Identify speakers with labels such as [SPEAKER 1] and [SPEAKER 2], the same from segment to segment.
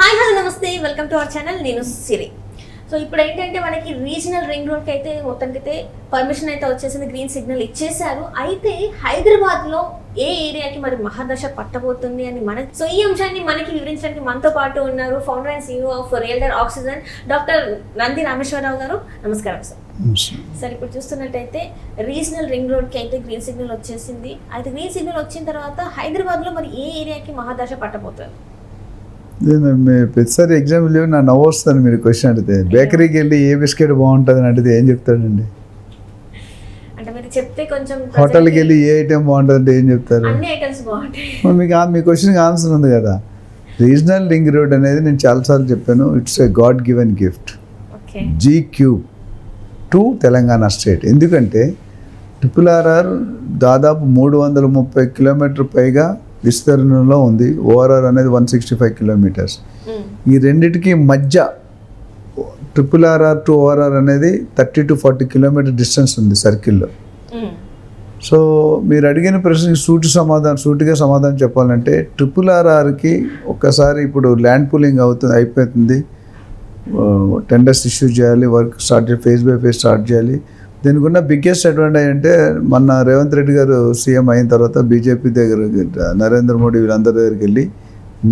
[SPEAKER 1] Hi hello నమస్తే. Welcome to our channel. నేను Siri. So ఇప్పుడు ఏంటంటే మనకి రీజనల్ రింగ్ రోడ్కి అయితే మొత్తానికైతే పర్మిషన్ అయితే వచ్చేసింది గ్రీన్ సిగ్నల్ ఇచ్చేసారు అయితే హైదరాబాద్లో ఏ ఏరియాకి మరి మహాదశ పట్టబోతుంది అని మన సో ఈ అంశాన్ని మనకి వివరించడానికి మనతో పాటు ఉన్నారు founder and CEO of realtor oxygen doctor Nandi Rameshwara Rao గారు. నమస్కారం సార్. సార్ ఇప్పుడు చూస్తున్నట్టయితే రీజనల్ రింగ్ రోడ్కి అయితే గ్రీన్ సిగ్నల్ వచ్చేసింది. అయితే గ్రీన్ సిగ్నల్ వచ్చిన తర్వాత హైదరాబాద్లో మరి ఏ ఏరియాకి మహాదశ పట్టబోతుంది?
[SPEAKER 2] ప్రతిసారి ఎగ్జామ్ లేవు నా నవ్వు వస్తాను మీరు క్వశ్చన్ అడిగితే. బేకరీకి వెళ్ళి ఏ బిస్కెట్ బాగుంటుంది అని అడిగితే ఏం చెప్తాడండి? హోటల్కి వెళ్ళి ఏ ఐటెం బాగుంటుంది అంటే ఏం చెప్తారు? మీకు మీ క్వశ్చన్కి ఆన్సర్ ఉంది కదా. రీజనల్ రింగ్ రోడ్ అనేది నేను చాలాసార్లు చెప్పాను. It's a god given gift G cube to Telangana state ఎందుకంటే ట్రిపుల్ ఆర్ఆర్ దాదాపు మూడు వందల ముప్పై కిలోమీటర్ పైగా విస్తీర్ణంలో ఉంది. ఓఆర్ఆర్ అనేది వన్ సిక్స్టీ ఫైవ్ కిలోమీటర్స్. ఈ రెండిటికి మధ్య ట్రిపుల్ ఆర్ఆర్ టు ఓఆర్ఆర్ అనేది thirty to forty kilometre distance ఉంది సర్కిల్లో సో మీరు అడిగిన ప్రశ్నకి సూటి సమాధానం సూటిగా సమాధానం చెప్పాలంటే ట్రిపుల్ ఆర్ఆర్కి ఒక్కసారి ఇప్పుడు ల్యాండ్ పూలింగ్ అవుతుంది అయిపోతుంది. టెండర్స్ ఇష్యూ చేయాలి వర్క్ స్టార్ట్ చేయాలి ఫేజ్ బై ఫేజ్ స్టార్ట్ చేయాలి. దీనికి ఉన్న బిగ్గెస్ట్ అడ్వాంటేజ్ అంటే మొన్న రేవంత్ రెడ్డి గారు సీఎం అయిన తర్వాత బీజేపీ దగ్గర నరేంద్ర మోడీ వీళ్ళందరి దగ్గరికి వెళ్ళి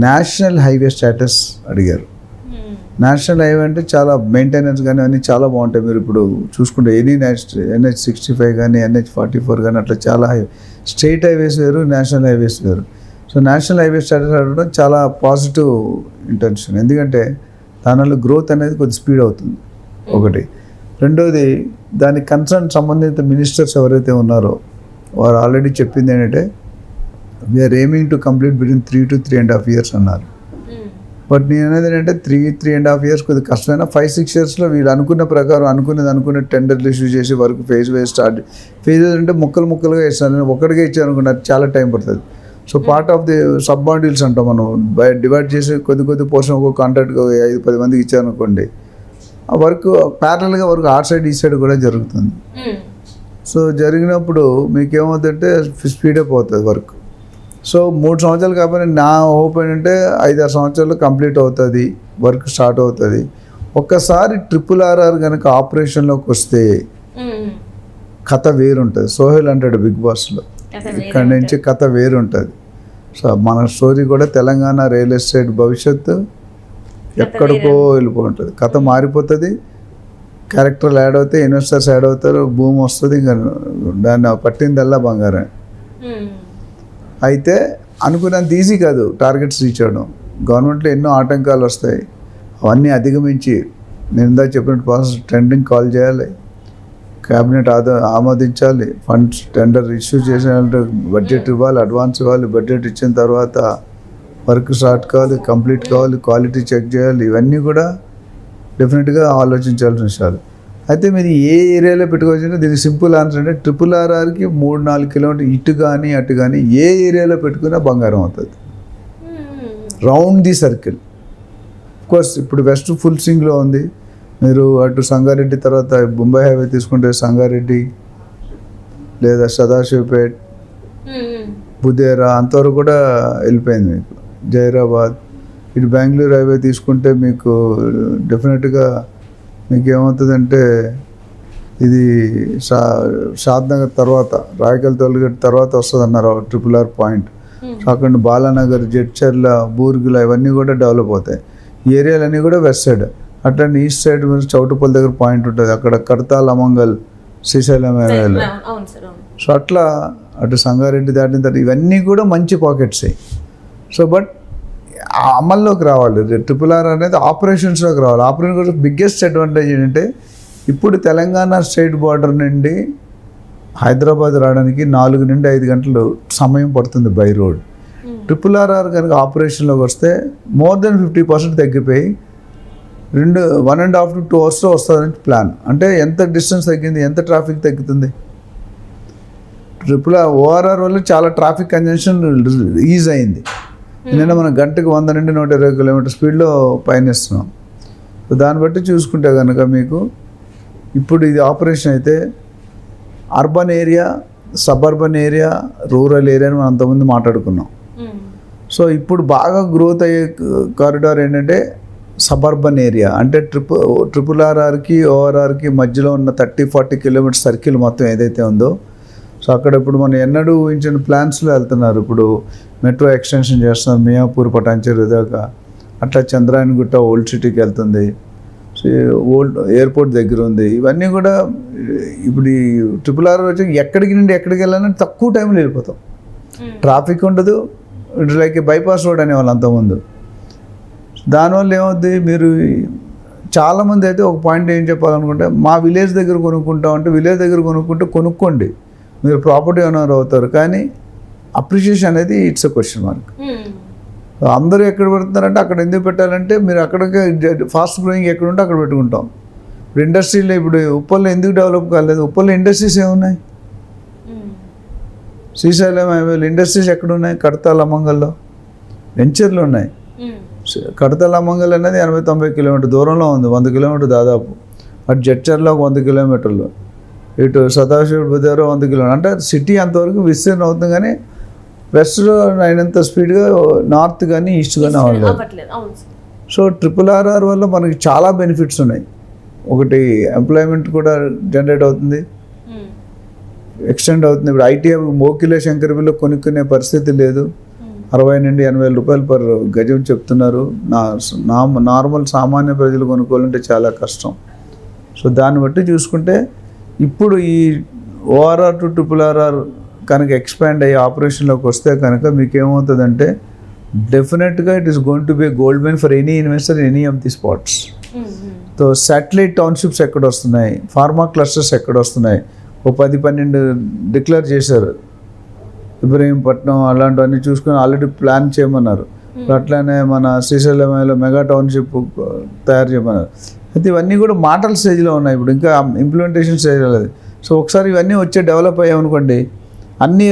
[SPEAKER 2] నేషనల్ హైవే స్టేటస్ అడిగారు. నేషనల్ హైవే అంటే చాలా మెయింటెనెన్స్ కానీ అన్నీ చాలా బాగుంటాయి. మీరు ఇప్పుడు చూసుకుంటే any national NH sixty five కానీ ఎన్హెచ్ ఫార్టీ ఫోర్ కానీ అట్లా చాలా హై స్టేట్ హైవేస్ వేరు నేషనల్ హైవేస్ వేరు. సో నేషనల్ హైవే స్టేటస్ అడగడం చాలా పాజిటివ్ ఇంటెన్షన్ ఎందుకంటే దానివల్ల గ్రోత్ అనేది కొద్ది స్పీడ్ అవుతుంది. ఒకటి. రెండోది దానికి కన్సర్న్ సంబంధిత మినిస్టర్స్ ఎవరైతే ఉన్నారో వారు ఆల్రెడీ చెప్పింది ఏంటంటే we're aiming to complete between three to three and half years అన్నారు. బట్ నేను అనేది ఏంటంటే three three and half years కొద్దిగా కష్టమైన ఫైవ్ సిక్స్ ఇయర్స్లో వీళ్ళు అనుకున్న ప్రకారం అనుకున్నది అనుకున్న టెండర్లు ఇష్యూ చేసి work phase wise start phases అంటే ముక్కలు ముక్కలుగా ఇస్తాను ఒక్కడిగా ఇచ్చాను అనుకున్నారు చాలా టైం పడుతుంది. So part of the sub bundles అంటాం మనం డివైడ్ చేసి కొద్ది కొద్ది పోర్షన్ ఒక్కొక్క కాంట్రాక్ట్ ఐదు పది మందికి ఇచ్చారనుకోండి వర్క్ ప్యారల్గా వర్క్ ఆ సైడ్ ఈ సైడ్ కూడా జరుగుతుంది. సో జరిగినప్పుడు మీకు ఏమవుతుందంటే స్పీడప్ అవుతుంది వర్క్. సో మూడు సంవత్సరాలు కాకపోతే నా హోప్ ఏంటంటే ఐదారు సంవత్సరాలు కంప్లీట్ అవుతుంది వర్క్ స్టార్ట్ అవుతుంది. ఒక్కసారి ట్రిపుల్ ఆర్ఆర్ కనుక ఆపరేషన్లోకి వస్తే కథ వేరుంటుంది. సోహెల్ అంటాడు బిగ్ బాస్లో ఇక్కడ నుంచి కథ వేరుంటుంది. సో మన స్టోరీ కూడా తెలంగాణ రియల్ ఎస్టేట్ భవిష్యత్తు ఎక్కడికో వెళ్ళిపోతుంది. కథ మారిపోతుంది. క్యారెక్టర్లు యాడ్ అవుతాయి ఇన్వెస్టర్స్ యాడ్ అవుతారు భూమి వస్తుంది ఇంకా. దాన్ని పట్టిందల్లా బంగారం. అయితే అనుకున్నంత ఈజీ కాదు టార్గెట్స్ రీచ్ అవ్వడం. గవర్నమెంట్లో ఎన్నో ఆటంకాలు వస్తాయి. అవన్నీ అధిగమించి నేను ఇందాక చెప్పినట్టు ప్రాసెస్ ట్రెండింగ్ కాల్ చేయాలి. క్యాబినెట్ ఆదా ఆమోదించాలి. ఫండ్స్ టెండర్ ఇష్యూ చేసిన బడ్జెట్ ఇవ్వాలి అడ్వాన్స్ ఇవ్వాలి. బడ్జెట్ ఇచ్చిన తర్వాత వర్క్ స్టార్ట్ కావాలి కంప్లీట్ కావాలి క్వాలిటీ చెక్ చేయాలి ఇవన్నీ కూడా డెఫినెట్గా ఆలోచించాల్సిన విషయాలు. అయితే మీరు ఏ ఏరియాలో పెట్టుకోవచ్చు దీనికి సింపుల్ ఆన్సర్ అంటే ట్రిపుల్ ఆర్ఆర్కి మూడు నాలుగు కిలోమీటర్ ఇటు కానీ అటు కానీ ఏ ఏరియాలో పెట్టుకున్నా బంగారం అవుతుంది. Round the circle. కోర్స్ ఇప్పుడు వెస్ట్ ఫుల్ సింగ్లో ఉంది. మీరు అటు సంగారెడ్డి తర్వాత బొంబాయి హైవే తీసుకుంటే సంగారెడ్డి లేదా సదాశివపేట్ బుదేరా అంతవరకు కూడా వెళ్ళిపోయింది మీకు. జైరాబాద్ ఇటు బెంగళూరు హైవే తీసుకుంటే మీకు డెఫినెట్గా మీకు ఏమవుతుందంటే ఇది షా షాద్నగర్ తర్వాత రాయకల్ తొలగట్ తర్వాత వస్తుంది అన్నారు ట్రిపుల్ ఆర్ పాయింట్ సో అక్కడ బాలానగర్ జడ్చర్ల బూర్గుల ఇవన్నీ కూడా డెవలప్ అవుతాయి ఏరియాలన్నీ కూడా వెస్ట్ సైడ్ అట్లనే ఈస్ట్ సైడ్ మీరు చౌటుపల్లి దగ్గర పాయింట్ ఉంటుంది అక్కడ కడతాల్ అమంగల్ శ్రీశైలం సో అట్లా అటు సంగారెడ్డి దాటిన తర్వాత ఇవన్నీ కూడా మంచి పాకెట్సే సో బట్ అమల్లోకి రావాలి. ట్రిపుల్ ఆర్ అనేది ఆపరేషన్స్లోకి రావాలి. ఆపరేషన్ కూడా బిగ్గెస్ట్ అడ్వాంటేజ్ ఏంటంటే ఇప్పుడు తెలంగాణ స్టేట్ బార్డర్ నుండి హైదరాబాద్ రావడానికి నాలుగు నుండి ఐదు గంటలు సమయం పడుతుంది బై రోడ్. ట్రిపుల్ ఆర్ఆర్ కనుక ఆపరేషన్లోకి వస్తే మోర్ దెన్ ఫిఫ్టీ పర్సెంట్ తగ్గిపోయి రెండు one and half to two అవర్స్లో వస్తుందని ప్లాన్. అంటే ఎంత డిస్టెన్స్ తగ్గింది ఎంత ట్రాఫిక్ తగ్గుతుంది? ట్రిపుల్ ఓఆర్ఆర్ వల్ల చాలా ట్రాఫిక్ కంజెన్షన్ ఈజ్ అయింది. ఎందుకంటే మనం గంటకు వంద నుండి నూట ఇరవై కిలోమీటర్ స్పీడ్లో పయనిస్తున్నాం. సో దాన్ని బట్టి చూసుకుంటే కనుక మీకు ఇప్పుడు ఇది ఆపరేషన్ అయితే urban area suburban area rural area అని మనం అంతకుముందు మాట్లాడుకున్నాం. సో ఇప్పుడు బాగా గ్రోత్ అయ్యే కారిడార్ ఏంటంటే సబర్బన్ ఏరియా. అంటే ట్రిపుల్ ట్రిపుల్ ఆర్ఆర్కి ఓఆర్ఆర్కి మధ్యలో ఉన్న థర్టీ ఫార్టీ కిలోమీటర్ సర్కిల్ మొత్తం ఏదైతే ఉందో సో అక్కడ ఇప్పుడు మనం ఎన్నడూ ఊహించిన ప్లాన్స్లో వెళ్తున్నారు. ఇప్పుడు మెట్రో ఎక్స్టెన్షన్ చేస్తున్నారు. మియాపూర్ పటాన్చేరు దాకా. అట్లా చంద్రాయణగుట్ట ఓల్డ్ సిటీకి వెళ్తుంది. ఓల్డ్ ఎయిర్పోర్ట్ దగ్గర ఉంది. ఇవన్నీ కూడా ఇప్పుడు ఈ ట్రిపుల్ ఆర్ వచ్చి ఎక్కడికి నుండి ఎక్కడికి వెళ్ళాలని తక్కువ టైంలో వెళ్ళిపోతాం. ట్రాఫిక్ ఉండదు. ఇట్స్ లైక్ బైపాస్ రోడ్ అనేవాళ్ళు అంతకుముందు దానివల్ల ఏమవుద్ది? మీరు చాలామంది అయితే ఒక పాయింట్ ఏం చెప్పాలనుకుంటే మా విలేజ్ దగ్గర కొనుక్కుంటాం అంటే విలేజ్ దగ్గర కొనుక్కుంటే కొనుక్కోండి. మీరు ప్రాపర్టీ ఓనర్ అవుతారు కానీ అప్రిషియేషన్ అనేది ఇట్స్ ఎ క్వశ్చన్ మార్క్. అందరూ ఎక్కడ పెడుతున్నారంటే అక్కడ ఎందుకు పెట్టాలంటే మీరు అక్కడికి ఫాస్ట్ గ్రోయింగ్ ఎక్కడ ఉంటే అక్కడ పెట్టుకుంటాం. ఇప్పుడు ఇండస్ట్రీలో ఇప్పుడు ఉప్పల్లో ఎందుకు డెవలప్ కాలేదు? ఉప్పల్లో ఇండస్ట్రీస్ ఏమున్నాయి? శ్రీశైలం హైవేలు ఇండస్ట్రీస్ ఎక్కడ ఉన్నాయి కడతాల అమ్మంగల్లో వెంచర్లు ఉన్నాయి. కడతల అమ్మంగల్ అనేది ఎనభై తొంభై కిలోమీటర్ దూరంలో ఉంది వంద కిలోమీటర్ దాదాపు. అటు జడ్చర్లో ఒక వంద కిలోమీటర్లు. ఇటు సదాశివుడు బుధారు వంద కిలోమీటర్ అంటే సిటీ అంతవరకు విస్తీర్ణం అవుతుంది కానీ వెస్ట్లో అయినంత స్పీడ్గా నార్త్ కానీ ఈస్ట్ కానీ అవ్వలేదు. సో ట్రిపుల్ ఆర్ఆర్ వల్ల మనకి చాలా బెనిఫిట్స్ ఉన్నాయి. ఒకటి ఎంప్లాయ్మెంట్ కూడా జనరేట్ అవుతుంది. ఎక్స్టెండ్ అవుతుంది. ఇప్పుడు ఐటీ మోకిలే శంకరవిలో కొనుక్కునే పరిస్థితి లేదు. అరవై నుండి ఎనభై వేల రూపాయలు పర్ గజం చెప్తున్నారు. నా నార్మల్ సామాన్య ప్రజలు కొనుక్కోవాలంటే చాలా కష్టం. సో దాన్ని బట్టి చూసుకుంటే ఇప్పుడు ఈ ఓఆర్ఆర్ టు ట్రిపుల్ ఆర్ఆర్ కనుక ఎక్స్పాండ్ అయ్యి ఆపరేషన్లోకి వస్తే కనుక మీకు ఏమవుతుందంటే డెఫినెట్గా it is going to be gold mine for any investor any of the spots. So satellite townships ఎక్కడ వస్తున్నాయి ఫార్మా క్లస్టర్స్ ఎక్కడ వస్తున్నాయి ఓ పది పన్నెండు డిక్లేర్ చేశారు. ఇబ్రహీంపట్నం అలాంటివన్నీ చూసుకొని ఆల్రెడీ ప్లాన్ చేయమన్నారు. అట్లానే మన శ్రీశైలంలో మెగా టౌన్షిప్ తయారు చేయమన్నారు. అయితే ఇవన్నీ కూడా మాటల స్టేజ్లో ఉన్నాయి. ఇప్పుడు ఇంకా ఇంప్లిమెంటేషన్ స్టేజ్ లేదు. సో ఒకసారి ఇవన్నీ వచ్చే డెవలప్ అయ్యామనుకోండి అన్ని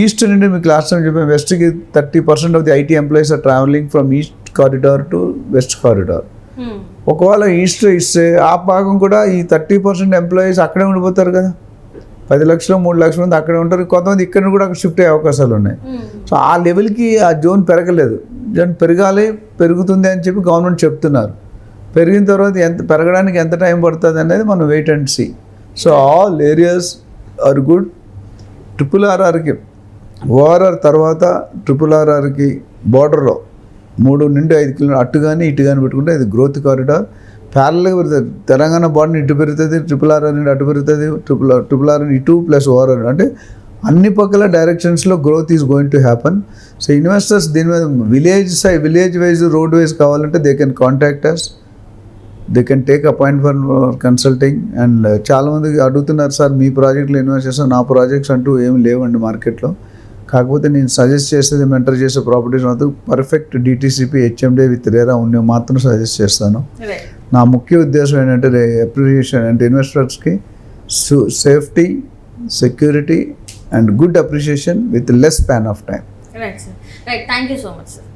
[SPEAKER 2] ఈస్ట్ నుండి మీకు లాస్ట్ టైం చెప్పాను వెస్ట్కి thirty percent of the IT employees are travelling from east corridor to west corridor. ఒకవేళ ఈస్ట్ ఇస్తే ఆ భాగం కూడా ఈ థర్టీ పర్సెంట్ ఎంప్లాయీస్ అక్కడే ఉండిపోతారు కదా. పది లక్షలు మూడు లక్షల మంది అక్కడే ఉంటారు. కొంతమంది ఇక్కడ కూడా అక్కడ షిఫ్ట్ అయ్యే అవకాశాలు ఉన్నాయి.
[SPEAKER 1] ఉమ్.
[SPEAKER 2] సో ఆ లెవెల్కి ఆ జోన్ పెరగలేదు. జోన్ పెరగాలి పెరుగుతుంది అని చెప్పి గవర్నమెంట్ చెప్తున్నారు. పెరిగిన తర్వాత ఎంత పెరగడానికి ఎంత టైం పడుతుంది అనేది మనం wait and see so all areas are good triple ఆర్ఆర్కి ORR తర్వాత ట్రిపుల్ ఆర్ఆర్కి బార్డర్లో మూడు నుండి ఐదు కిలో అటు కానీ ఇటు కానీ పెట్టుకుంటే ఇది గ్రోత్ కారిడార్ ప్యారల్గా పెరుగుతుంది తెలంగాణ బాడీని ఇటు పెరుగుతుంది ట్రిపుల్ ఆర్ నుండి అటు పెరుగుతుంది ట్రిపుల్ ఆర్ ట్రిపుల్ ఆర్ ఇటు ప్లస్ ఓఆర్ఆర్ అంటే అన్ని పక్కల డైరెక్షన్స్లో growth is going to happen so investors దీని మీద విలేజ్ సై విలేజ్ వైజ్ రోడ్ వైజ్ కావాలంటే they can contact us they can take appoint for consulting and చాలామంది అడుగుతున్నారు సార్ మీ ప్రాజెక్ట్లో ఇన్వెస్ట్ చేస్తాం నా ప్రాజెక్ట్స్ అంటూ ఏమి లేవండి మార్కెట్లో. కాకపోతే నేను సజెస్ట్ చేసేది మెంటర్ చేసే ప్రాపర్టీస్ మాత్రం perfect DTCP HMDA with RERA ఉన్నవి మాత్రం సజెస్ట్ చేస్తాను. నా ముఖ్య ఉద్దేశం ఏంటంటే అప్రిషియేషన్ అంటే ఇన్వెస్టర్స్కి safety security and good appreciation with less span of time
[SPEAKER 1] right thank you so much sir